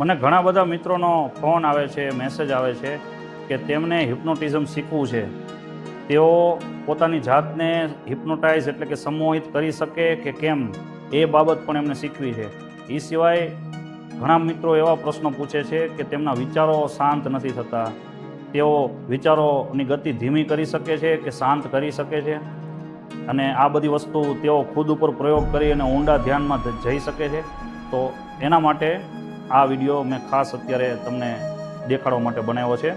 મને ઘણા બધા મિત્રોનો ફોન આવે છે મેસેજ આવે છે કે તેમને હિપ્નોટિઝમ શીખવું છે. તેઓ પોતાની જાતને હિપ્નોટાઇઝ એટલે કે સંમોહિત કરી શકે કે કેમ? એ બાબત પણ એમને શીખવી છે. એ સિવાય ઘણા મિત્રો એવા પ્રશ્નો પૂછે છે કે તેમના વિચારો શાંત નથી થતા. તેઓ વિચારોની ગતિ ધીમી કરી શકે છે કે શાંત કરી શકે છે? અને આ બધી વસ્તુ તેઓ ખુદ ઉપર પ્રયોગ કરી અને ઊંડા ધ્યાનમાં જઈ શકે છે. તો એના માટે આ વીડિયો મેં ખાસ અત્યારે તમને દેખાડવા માટે બનાવ્યો છે.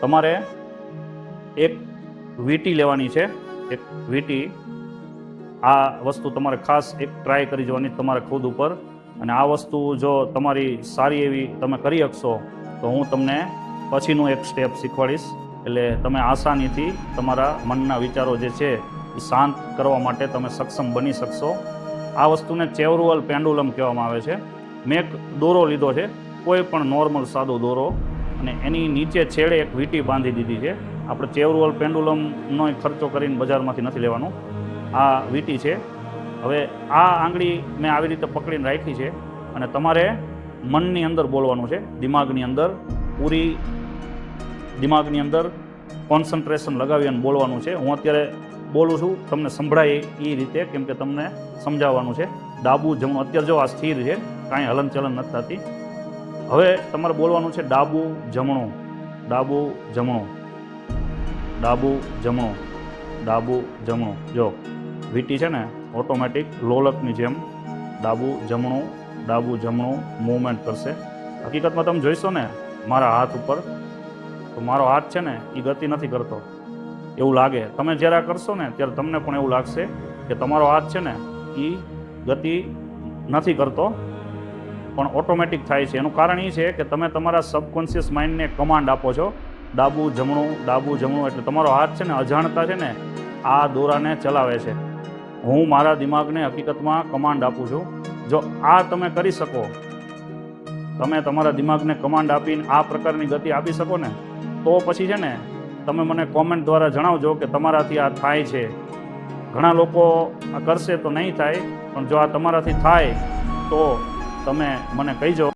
તમારે એક વીટી લેવાની છે. એક વીટી આ વસ્તુ તમારે ખાસ એક ટ્રાય કરી જોવાની તમારે ખુદ ઉપર. અને આ વસ્તુ જો તમારી સારી એવી તમે કરી શકશો, તો હું તમને પછીનું એક સ્ટેપ શીખવાડીશ. એટલે તમે આસાનીથી તમારા મનના વિચારો જે છે, એ શાંત કરવા માટે તમે સક્ષમ બની શકશો. આ વસ્તુને ચેવરુઅલ પેન્ડુલમ કહેવામાં આવે છે. મેં એક દોરો લીધો છે. કોઈ પણ નોર્મલ સાદો દોરો અને એની નીચે છેડે એક વીંટી બાંધી દીધી છે. આપણે ચેવરોલ પેન્ડુલમનો ખર્ચો કરીને બજારમાંથી નથી લેવાનું. આ વીંટી છે. હવે આ આંગળી મેં આવી રીતે પકડીને રાખી છે અને તમારે મનની અંદર બોલવાનું છે. દિમાગની અંદર, પૂરી દિમાગની અંદર કોન્સન્ટ્રેશન લગાવી અને બોલવાનું છે. હું અત્યારે બોલું છું, તમને સંભળાય એ રીતે કેમ કે તમને સમજાવવાનું છે. ડાબુ જમણું અત્યારે જો આ સ્થિર છે, કાંઈ હલનચલન નથી થતી. હવે તમારે બોલવાનું છે ડાબુ જમણું ડાબુ જમણું ડાબુ જમણું ડાબુ જમણું. જો, વીટી છે ને, ઓટોમેટિક લોલકની જેમ ડાબુ જમણું ડાબુ જમણું મૂવમેન્ટ કરશે. હકીકતમાં તમે જોઈશો ને, મારા હાથ ઉપર, તો મારો હાથ છે ને, એ ગતિ નથી કરતો. એવું લાગે. તમે જ્યારે આ કરશો ને, ત્યારે તમને પણ એવું લાગશે કે તમારો હાથ છે ને એ ગતિ નથી કરતો, પણ ઓટોમેટિક થાય છે. એનું કારણ એ છે કે તમે તમારા સબકોન્શિયસ માઇન્ડને કમાન્ડ આપો છો. ડાબુ જમણું ડાબુ જમણું, એટલે તમારો હાથ છે ને, અજાણતા છે ને, આ દોરાને ચલાવે છે. હું મારા દિમાગને હકીકતમાં કમાન્ડ આપું છું. જો આ તમે કરી શકો, તમે તમારા દિમાગને કમાન્ડ આપીને આ પ્રકારની ગતિ આપી શકો ને, તો પછી છે ને તમે મને કોમેન્ટ દ્વારા જણાવજો કે તમારાથી આ થાય છે. ઘણા લોકો આ કરશે તો નહીં થાય, પણ જો આ તમારાથી થાય, તો તમે મને કહીજો.